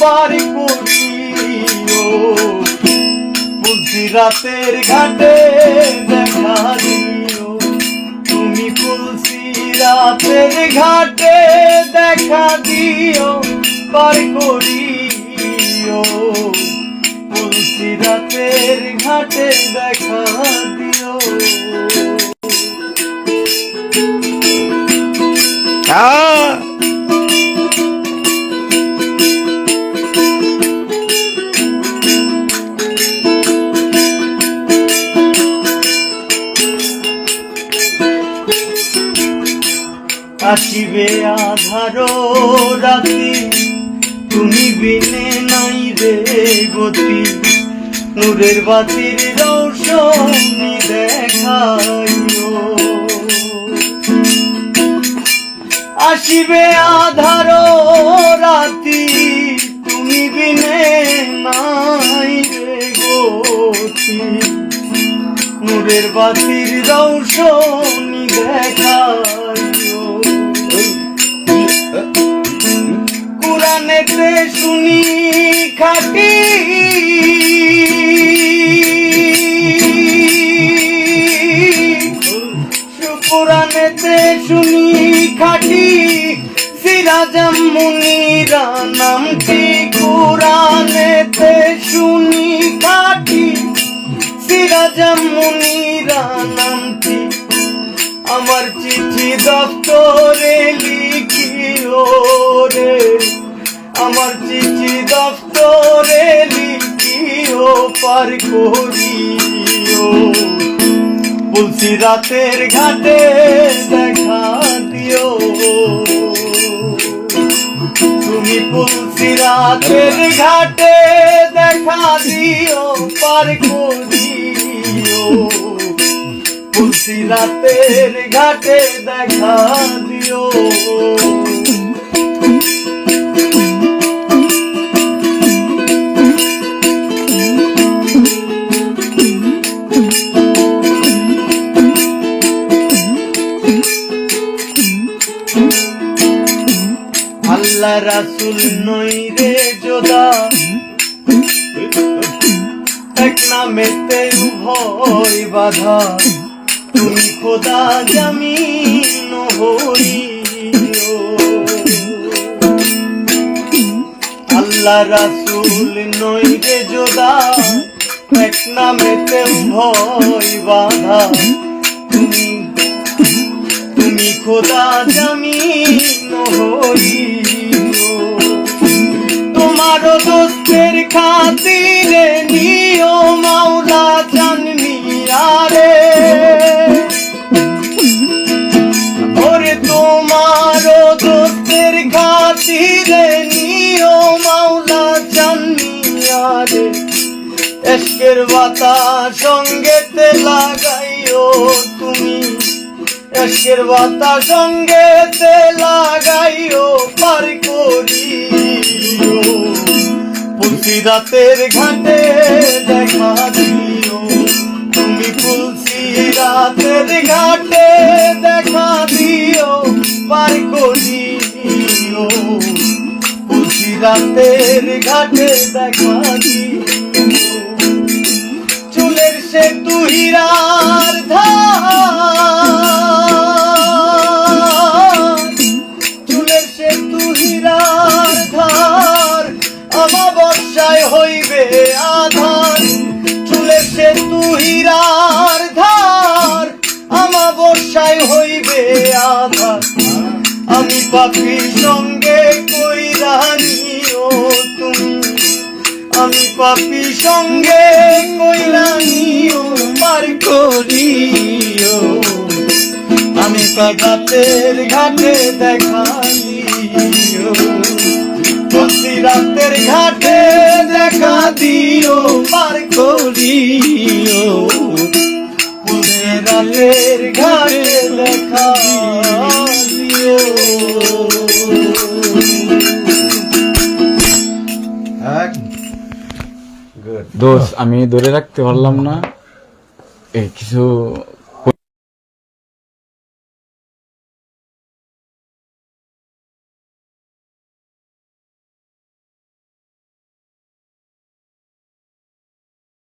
পার করিও বুদ্ধি রাতের ঘাটে দেখা দিও। তুমি তুলসী রাতের ঘাটে দেখা দিও পার করিও তুলসী রাতের ঘাটে দেখা দিও। আসিবে আধার রাতি তুমি বিনে নাই রে গতি। নূরের বাতির রৌশনি দেখাইও। আসিবে আধার রাতি তুমি বিনে নাই রে গতি। নূরের বাতির রৌশনি দেখাইও। নামটি কোরআনেতে শুনি খাটি সিরাজম মুনিরা নামটি। আমার চিঠি দপ্তরে লিখিও রে। আমার চিঠি দপ্তরে লিখিও পার করিও। বলছি, রাতের ঘাটে দেখা দিও। তুমি তুলসী রাতের ঘাটে দেখা দিও পার করিও। তুলসী রাতের ঘাটে দেখা দিও। রাসুল নই রে যোদা এক নামেতে উভয় বাধা। তুমি খোদা জামিন হইও। আল্লাহ রাসুল নই রে যোদা এক নামেতে উভয় বাধা। তুমি তুমি খোদা জামিন হইও। তোমার দোস্তের খাতিরে নিও মাওলা জানমি আরে। ওরে তোমার দোস্তের খাতিরে নিও মাওলা জানমি আরে। এসকের বাতা সঙ্গেতে তুমি এসকের বাতা সঙ্গেতে লাগাইও পার করিও। তুলসী রাতের ঘাটে দেখা দিও। তুমি তুলসী রাতের ঘাটে দেখা দিও, পার করিও। তুলসী রাতের ঘাটে দেখা দিও। চুলের সে তুহিরার পাপি সঙ্গে কইরা নিও তুমি। আমি পাপি সঙ্গে কইলানিও পার করিও। আমি পাগাতের ঘাটে দেখাইও প্রতি রাতের ঘাটে দেখা দিও, পার করিও। পুরে দোষ আমি ধরে রাখতে পারলাম না। এই কিছু